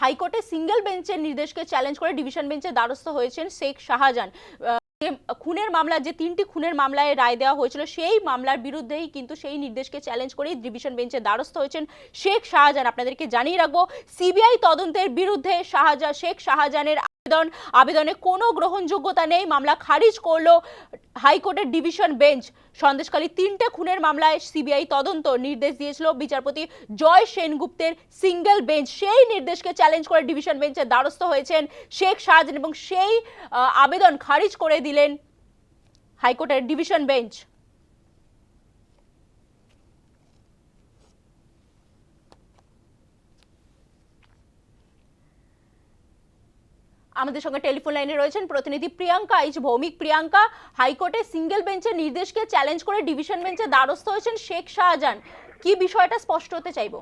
হাইকোর্টে সিঙ্গেল বেঞ্চের নির্দেশকে চ্যালেঞ্জ করে ডিভিশন বেঞ্চে দ্বারস্থ হয়েছেন শেখ শাহজাহান। যে খুনের মামলা, যে তিনটি খুনের মামলায় রায় দেওয়া হয়েছিল, সেই মামলার বিরুদ্ধেই কিন্তু সেই নির্দেশকে চ্যালেঞ্জ করেই ডিভিশন বেঞ্চে দ্বারস্থ হয়েছেন শেখ শাহজাহান। আপনাদেরকে জানিয়ে রাখব সিবিআই তদন্তের বিরুদ্ধে শাহজাহান শেখ শাহজাহানের আবেদন, আবেদনে কোনো গ্রহণযোগ্যতা নেই। মামলা খারিজ করল হাইকোর্টের ডিভিশন বেঞ্চ সন্দেশখালী তিনটে খুনের মামলায় সিবিআই তদন্ত নির্দেশ দিয়েছিল। বিচারপতি জয় সেনগুপ্তের সিঙ্গেল বেঞ্চ সেই নির্দেশকে চ্যালেঞ্জ করে ডিভিশন বেঞ্চে দ্বারস্থ হয়েছেন শেখ শাহজাহান এবং সেই আবেদন খারিজ করে দিলেন হাইকোর্টের ডিভিশন বেঞ্চ। আমাদের সঙ্গে টেলিফোন লাইনে রয়েছেন প্রতিনিধি প্রিয়াঙ্কা এইচ ভৌমিক। প্রিয়াঙ্কা, হাইকোর্টে সিঙ্গেল বেঞ্চের নির্দেশকে চ্যালেঞ্জ করে ডিভিশন বেঞ্চে দ্বারস্থ হয়েছেন শেখ শাহজাহান। কি বিষয়টা স্পষ্ট হতে চাইব?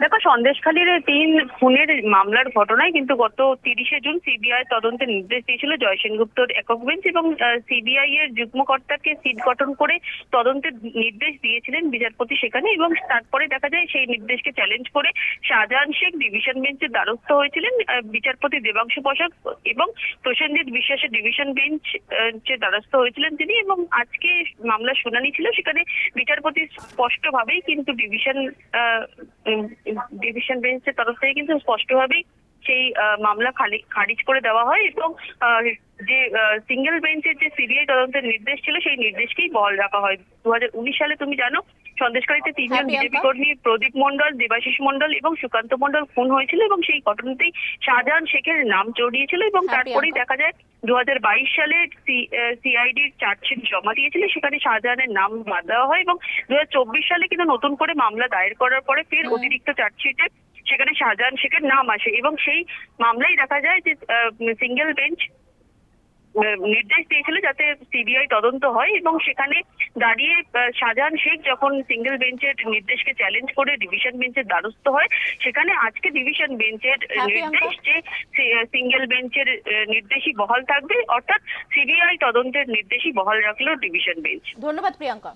দেখো, সন্দেশখালীর তিন খুনের মামলার ঘটনায় কিন্তু গত তিরিশে জুন সিবিআই তদন্তের নির্দেশ দিয়েছিল জয় সেনগুপ্তর একক বেঞ্চ এবং সিবিআই এর যুগ্ম কর্তাকে সিট গঠন করে তদন্তের নির্দেশ দিয়েছিলেন বিচারপতি সেখানে এবং তারপরে দেখা যায় সেই নির্দেশকে চ্যালেঞ্জ করে শাহজাহান শেখ ডিভিশন বেঞ্চের দ্বারস্থ হয়েছিলেন বিচারপতি দেবাংশু বসাক এবং প্রসেনজিৎ বিশ্বাসের ডিভিশন বেঞ্চ যে দ্বারস্থ হয়েছিলেন তিনি এবং আজকে মামলার শুনানি ছিল সেখানে বিচারপতি স্পষ্টভাবেই কিন্তু ডিভিশন ডিভিশন বেঞ্চের তরফ থেকে কিন্তু স্পষ্টভাবেই সেই মামলা খালি খারিজ করে দেওয়া হয় এবং যে সিঙ্গেল বেঞ্চের যে সিবিআই তদন্তের নির্দেশ ছিল সেই নির্দেশকেই বহাল রাখা হয়। দুই হাজার উনিশ সালে তুমি জানো সন্দেশকারীতে তিনজন হ্যাঁ, বিজেপি কর্মী প্রদীপ মন্ডল দেবাশিস মন্ডল এবং সুকান্ত মন্ডল খুন হয়েছিল এবং সেই ঘটনাতেই শাহজাহান শেখের নাম জড়িয়েছিল এবং হ্যাঁ, তারপরেই দেখা যায় দু হাজার বাইশ সালে সিআইডির চার্জশিট জমা দিয়েছিল সেখানে শাহজাহানের নাম বাদ দেওয়া হয় এবং দু হাজার চব্বিশ সালে কিন্তু নতুন করে মামলা দায়ের করার পরে ফের অতিরিক্ত চার্জশিটে সেখানে শাহজাহান শেখের নাম আসে এবং সেই মামলায় দেখা যায় যে সিঙ্গেল বেঞ্চ নির্দেশ দিয়েছিল যাতে সিবিআই তদন্ত হয় এবং সেখানে দাঁড়িয়ে শাহজাহান শেখ যখন সিঙ্গেল বেঞ্চের নির্দেশকে চ্যালেঞ্জ করে ডিভিশন বেঞ্চের দ্বারস্থ হয় সেখানে আজকে ডিভিশন বেঞ্চের হ্যাঁ। নির্দেশ যে সিঙ্গেল বেঞ্চের নির্দেশই বহাল থাকবে অর্থাৎ সিবিআই তদন্তের নির্দেশই বহাল রাখল ডিভিশন বেঞ্চ ধন্যবাদ প্রিয়াঙ্কা